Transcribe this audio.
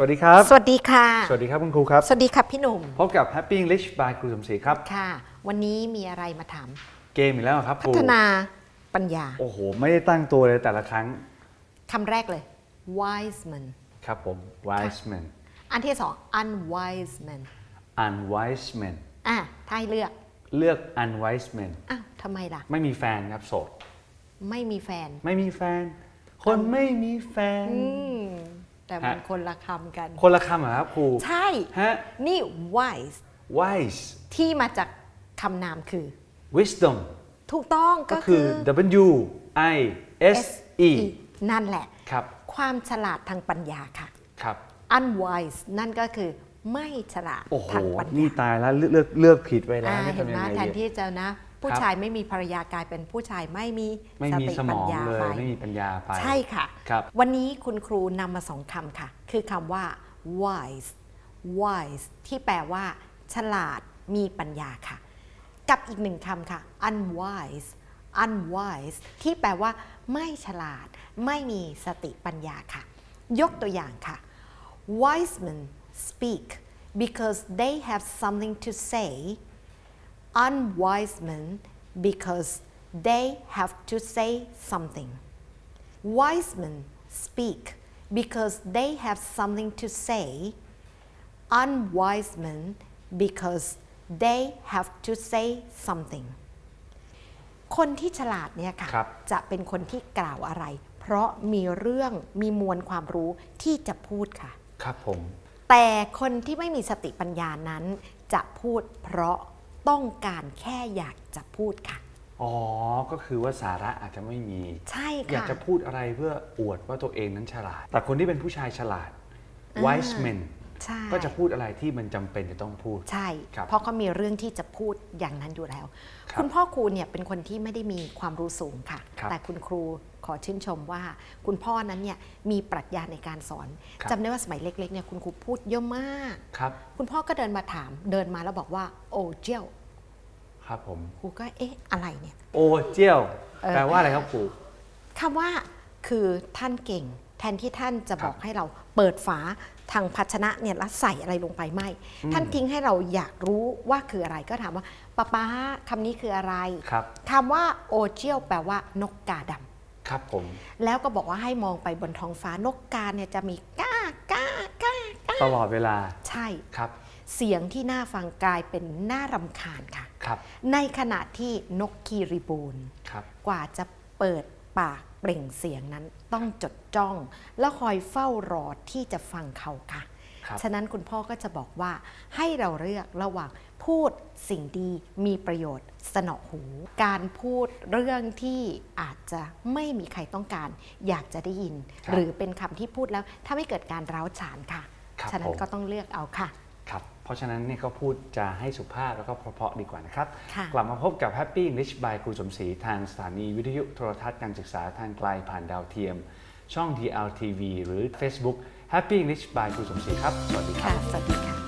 วัสดีครับ สวัสดีค่ะ สวัสดีครับคุณครูครับ สวัสดีครับพี่หนุ่ม พบกับ Happy English by ครูสมศรีครับ ค่ะ วันนี้มีอะไรมาถาม เกมอีกแล้วเหรอครับคพัรูฒนาปัญญา โอ้โห ไม่ได้ตั้งตัวเลยแต่ละครั้ง คำแรกเลย wise man ครับผม wise man อันที่สอง unwise man unwise man อะถ้าให้เลือก เลือก unwise man อ้าวทำไมล่ะ ไม่มีแฟนครับโสด ไม่มีแฟน ไม่มีแฟน คนไม่มีแฟน อืม แต่มันฮะคนละคำกัน คนละคำเหรอครับครู ใช่ ฮะ นี่ wise wise ที่มาจากคำนามคือ wisdom ถูกต้องก็ก็คือ W I S E นั่นแหละครับ ความฉลาดทางปัญญาค่ะ ครับ unwise นั่นก็คือไม่ฉลาดโอ้โหทางปัญนี่ญาตายแล้วเลือกเลือกเลือกผิดไปแล้วอ่านี่เห็นทำไหมยังไงแทนดีที่จะนะ ผู้ครับชายไม่มีภรรยากลายเป็นผู้ชายไม่มีไม่สมีติสมปัญองญาเลยไปไม่มีปัญญาไปใช่ค่ะครับวันนี้คุณครูนำมาสองคำค่ะ คือคำว่า wise wise ที่แปลว่า ฉลาดมีปัญญาค่ะ กับอีกหนึ่งคำค่ะ unwise unwise ที่แปลว่า ไม่ฉลาด ไม่มีสติปัญญาค่ะ ยกตัวอย่างค่ะ wise men speak because they have something to say unwise men because they have to say something. Wise men speak because they have something to say. Unwise men because they have to say something. คนที่ฉลาดเนี่ยค่ะครับ จะเป็นคนที่กล่าวอะไร เพราะมีเรื่องมีมวลความรู้ที่จะพูดค่ะ ครับผม แต่คนที่ไม่มีสติปัญญานั้นจะพูดเพราะ ต้องการแค่อยากจะพูดค่ะ อ๋อ ก็คือว่าสาระอาจจะไม่มี ใช่อยากค่ะจะพูดอะไรเพื่ออวดว่าตัวเองนั้นฉลาด แต่คนที่เป็นผู้ชายฉลาด wise men ใช่ก็จะพูดอะไรที่มันจำเป็นจะต้องพูด ใช่ ครับเพราะเขามีเรื่องที่จะพูดอย่างนั้นอยู่แล้ว ครับคุณพ่อครูเนี่ยเป็นคนที่ไม่ได้มีความรู้สูงค่ะ ครับ แต่คุณครูข อชื่นชมว่า คุณพ่อนั้นเนี่ยมีปรัชญาในการสอนครับจำได้ว่าสมัยเล็กๆเนี่ยคุณครูพูดเยอะมากครับคุณพ่อก็เดินมาถามเดินมาแล้วบอกว่าโอเจียวครับผมครูก็เอ๊ะอะไรเนี่ยโอเจียวเออแปลว่าอะไรครับครูคำว่าคือท่านเก่ง แทนที่ท่านจะครับบอกให้เราเปิดฝาทางภาชนะเนี่ยแล้วใส่อะไรลงไปไม่ ท่านทิ้งให้เราอยากรู้ว่าคืออะไรก็ถามว่าป้าป้าคำนี้คืออะไรครับคำว่าโอเจียวแปลว่านกกาดำ ครับผม แล้วก็บอกว่าให้มองไปบนท้องฟ้านกกาเนี่ยจะมีก้าก้าก้าก้าตลอดเวลาใช่ครับ เสียงที่น่าฟังกลายเป็นน่ารำคาญค่ะครับ ในขณะที่นกคีริบูนครับ กว่าจะเปิดปากเปล่งเสียงนั้นต้องจดจ้อง แล้วคอยเฝ้ารอที่จะฟังเขาค่ะครับ ฉะนั้นคุณพ่อก็จะบอกว่าให้เราเลือกระหว่างพูดสิ่งดีมีประโยชน์สนอหู การพูดเรื่องที่อาจจะไม่มีใครต้องการ อยากจะได้ยินครับหรือเป็นคำที่พูดแล้ว ถ้าไม่เกิดการร้าวฉานค่ะครับฉะนั้ผนมก็ต้องเลือกเอาค่ะครับเพราะฉะนั้นเนี่ยก็พูดจะให้สุภาพแล้วก็เพราะๆดีกว่านะครับค่ะกลับมาพบกับ Happy English by ครูสมศรีทางสถานีวิทยุโทรทัศน์การศึกษาทางไกลผ่านดาวเทียม ช่อง DLTV หรือ Facebook Happy English by ครูสมศรีครับ สวัสดีครับค่ะสวัสดีค่ะ